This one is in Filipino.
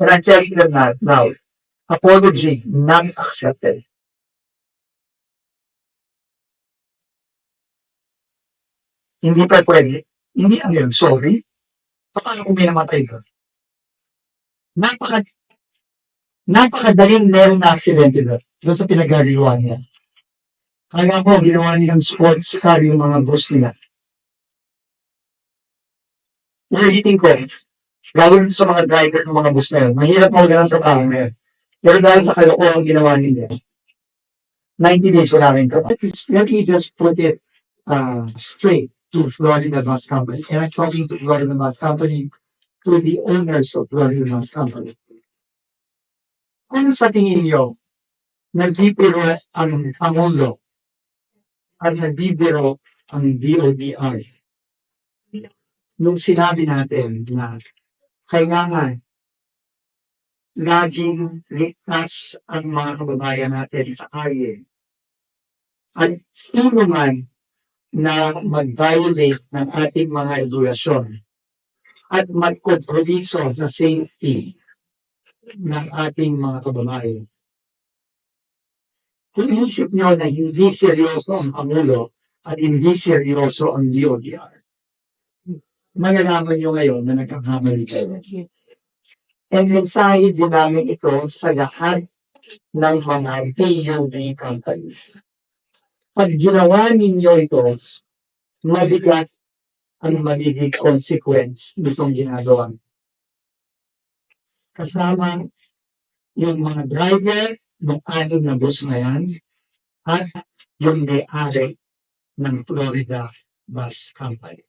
And I'm telling them that now, apology not accepted. Hindi pa pwede. Hindi ano yun, sorry. Paano kung may namatay ka? Napaka, napakadaling meron na aksidente doon. Doon sa pinagagawa niya. Kaya ko, ginawa nilang sports car yung mga boss nila. Ulitin ko, lalo sa mga driver ng mga bus na yun, mahirap mga ganang trabaho na yun. Pero dahil sa kalokohan ang ginawa nila, 90 days wala rin trabaho. Let me just put it uh, straight to Florida Bus Company. And I'm talking to Florida Bus Company, to the owners of Florida Bus Company. Ano sa tingin niyo, nagbibiro ang Pangulo at nagbibiro ang DODR? Nung sinabi natin na kailangan laging ligtas ang mga kababayan natin sa kalye. At sino man na mag-violate ng ating mga regulasyon at magkompromiso sa safety ng ating mga kababayan. Kung inisip nyo na hindi seryoso ang Pangulo at hindi seryoso ang DODR, malalaman nyo ngayon na nagkakamali kayo. And mensahe din namin ito sa lahat ng mga PUB companies. Pag ginawa ninyo ito, mabigat ang magiging consequence nitong ginagawa. Kasama yung mga driver ng anim na bus na yan at yung may-ari ng Florida Bus Company.